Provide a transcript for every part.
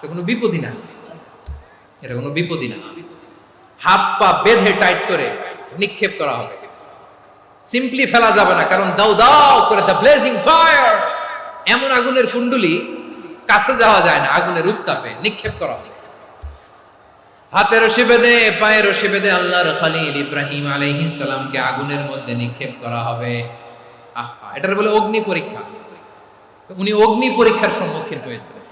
এটা কোনো বিপদই না। এটা কোনো বিপদই না। হাত পা বেঁধে টাইট করে নিক্ষেপ করা হবে। সিম্পলি ফেলা যাবে না, কারণ দাও দাও করে দ্য ব্লেজিং ফায়ার এমন আগুনের কুণ্ডলি কাছে যাওয়া যায় না, আগুনের উত্তাপে নিক্ষেপ করা হবে। হাতের রশি বেঁধে পায়ে রশি বেঁধে আল্লাহর খালিল ইব্রাহিম আলাইহিস সালামকে আগুনের মধ্যে নিক্ষেপ করা হবে। আহা, এটার বলে অগ্নি পরীক্ষা। উনি অগ্নি পরীক্ষার সম্মুখীন হয়েছিলেন।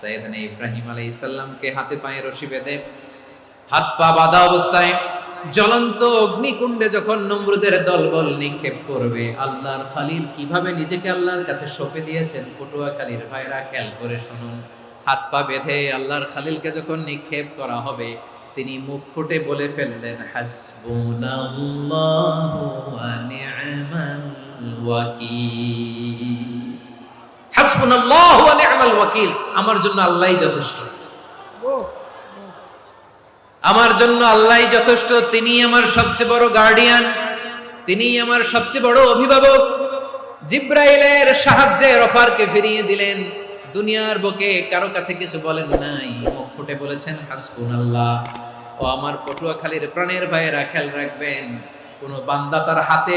সাইয়েদনা ইব্রাহিম আলাইহিস সালামকে হাতে পায়ে রশি বেঁধে হাত পা বাঁধা অবস্থায় জ্বলন্ত অগ্নিকুণ্ডে যখন নমরুদের দলবল নিক্ষেপ করবে, আল্লাহর খালিল কীভাবে নিজেকে আল্লাহর কাছে সঁপে দিয়েছেন? পটুয়া খালির ভাইরা খেয়াল করে শুনুন। হাত পা বেঁধে আল্লাহর খালিলকে যখন নিক্ষেপ করা হবে, তিনি মুখ ফুটে বলে ফেললেন, হাসবুনাল্লাহু ওয়া নি'মাল ওয়াকিল। হাসবুনাল্লাহু ওয়া নি'মাল ওয়াকিল। আমার জন্য আল্লাহই যথেষ্ট। আমার জন্য আল্লাহই যথেষ্ট। তিনি আমার সবচেয়ে বড় গার্ডিয়ান তিনি আমার সবচেয়ে বড় অভিভাবক। জিব্রাইলের সাহায্যে রফারকে ফিরিয়ে দিলেন। দুনিয়ার বুকে কারও কাছে কিছু বলেন নাই। মুখ ফুটে বলেছেন হাসবুন আল্লাহ ও আমার পটুয়াখালীর প্রাণের ভাইয়েরা খেয়াল রাখবেন, কোন বান্দা তার হাতে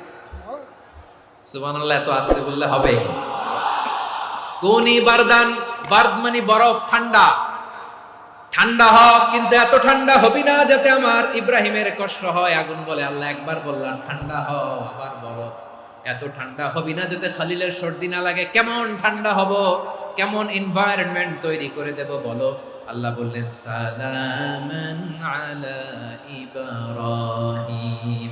সুবহানাল্লাহ, এত আসতে বললে হবে কোনি বারদান, বার্দ মানে বরফ, ঠান্ডা। ঠান্ডা কিন্তু এত ঠান্ডা হবি না যাতে আমার ইব্রাহিমের কষ্ট হয়। আগুন বলে আল্লাহ একবার বললাম, ঠান্ডা আবার এত ঠান্ডা হবি না যাতে খালিলের সর্দি না লাগে। কেমন ঠান্ডা হব? কেমন এনভায়রনমেন্ট তৈরি করে দেব বলো? আল্লাহ বললেন, সালামান আলা ইব্রাহিম।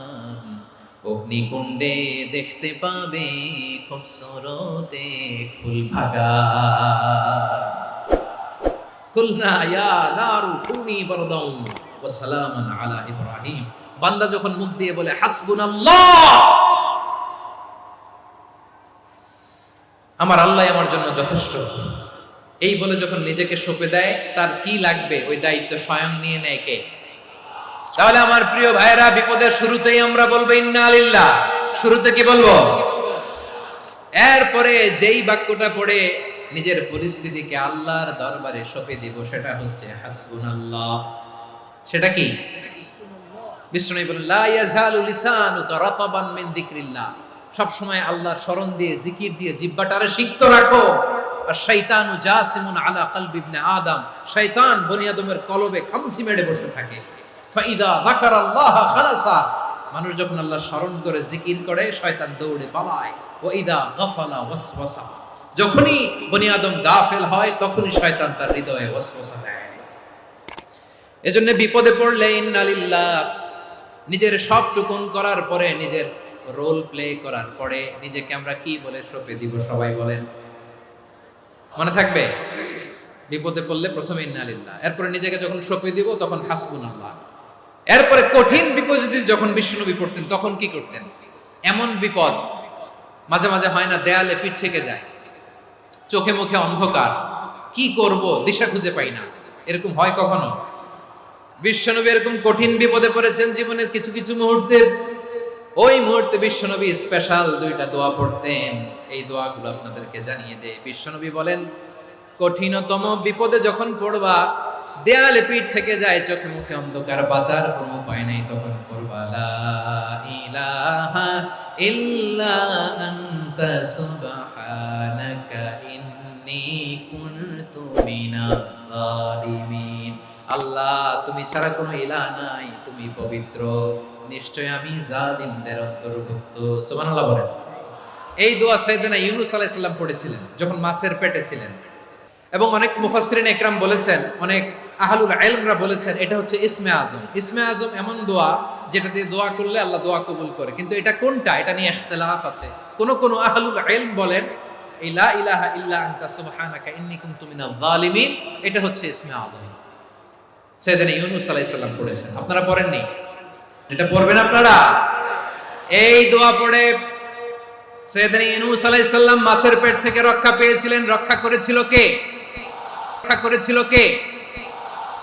অগ্নিকুণ্ডে দেখতে পাবে খুব সরতে ফুল ভাগা। বান্দা যখন মুখ দিয়ে বলে, হাসবুনাল্লাহ! আমার আল্লাহ আমার জন্য যথেষ্ট। এই বলে যখন নিজেকে সঁপে দেয়, তার কি লাগবে? ওই দায়িত্ব স্বয়ং নিয়ে নেয় কে? তাহলে আমার প্রিয় ভাইয়েরা, বিপদের শুরুতেই আমরা বলব, ইন্না আলিল্লাহ শুরুতে কি বলব? এরপরে যেই বাক্যটা পড়ে নিজের পরিস্থিতিকে আল্লাহর দরবারে সঁপে দিব, সেটা হচ্ছে হাসবুন আল্লাহ সেটা কি? বিষ্ণু বলেন লা ইয়াজালু মিন যিকরিল্লাহ। সব সময় আল্লাহর স্মরণ দিয়ে, জিকির দিয়ে জিহ্বাটারে সিক্ত রাখো। আর শয়তানু জাসিমুন আলা কলবি ইবনে আদম। শয়তান বনি আদমের কলবে খামচি মেরে বসে থাকে। ফাইদা যাকারাল্লাহ খালাসা। মানুষ যখন আল্লাহর স্মরণ করে, জিকির করে, শয়তান দৌড়ে পালায়। ও ইদা গাফালা ওয়াসওয়াসা। যখনই বনি আদম গাফেল হয়, তখনই শয়তান তার হৃদয়ে ওয়াসওয়াসা দেয়। এজন্য বিপদে পড়লে ইন্নালিল্লাহ, নিজের সব টুকুন করার পরে, নিজের রোল প্লে করার পরে, নিজেকে আমরা কি বলে সঁপে দিব, সবাই বলেন। মনে থাকবে? বিপদে পড়লে প্রথমে ইন্নালিল্লাহ। এরপরে নিজেকে যখন সঁপে দিব, তখন হাসবুন আল্লাহ এরপরে কঠিন বিপদে যখন বিষ্ণুনবী পড়তেন, তখন কি করতেন? এমন বিপদ মাঝে মাঝে হয় না, দেয়ালে পিঠ থেকে যায়। চোখে মুখে অন্ধকার। কি করব? দিশা খুঁজে পাই না। এরকম হয় কখনো? বিশ্বনবী এরকম কঠিন বিপদে পড়েছেন জীবনের কিছু কিছু মুহূর্তে। ওই মুহূর্তে বিশ্বনবী স্পেশাল দুইটা দোয়া পড়তেন। এই দোয়াগুলো আপনাদেরকে জানিয়ে দেয় বিশ্বনবী বলেন, কঠিনতম বিপদে যখন পড়বা দেয়ালে পিঠ থেকে যায়, চোখে মুখে অন্ধকার, বাঁচার কোনো উপায় নাই তখন আল্লাহ, তুমি ছাড়া কোনো ইলাহ নাই, তুমি পবিত্র। নিশ্চয় আমি জালিমদের অন্তর্ভুক্ত। সুবহানাল্লাহ বলেন। এই দোয়া সাইয়েদনা ইউনুস আলাইহিস সালাম পড়েছিলেন, যখন মাছের পেটে ছিলেন। এবং অনেক মুফাসসিরিন একরাম বলেছেন, অনেক আহলুল ইলমরা বলেছেন, এটা হচ্ছে ইসমে আজম। ইসমে আজম এমন দোয়া যেটা দিয়ে দোয়া করলে আল্লাহ দোয়া কবুল করে। কিন্তু এটা কোনটা? এটা নিয়ে ইখতিলাফ আছে। কোন কোন আহলুল ইলম বলেন, এই লা ইলাহা ইল্লা আনতা সুবহানাকা ইন্নী কুনতু মিনাল জালিমিন এটা হচ্ছে ইসমে আজম। সাইয়েদনা ইউনুস আলাইহিস সালাম পড়েছেন। আপনারা পড়েননি? এটা পড়বেন আপনারা? এই দোয়া পড়ে সৈয়দনা ইউনুস আলাইহিস মাছের পেট থেকে রক্ষা পেয়েছিলেন। রক্ষা করেছিল কে? রক্ষা করেছিল কে?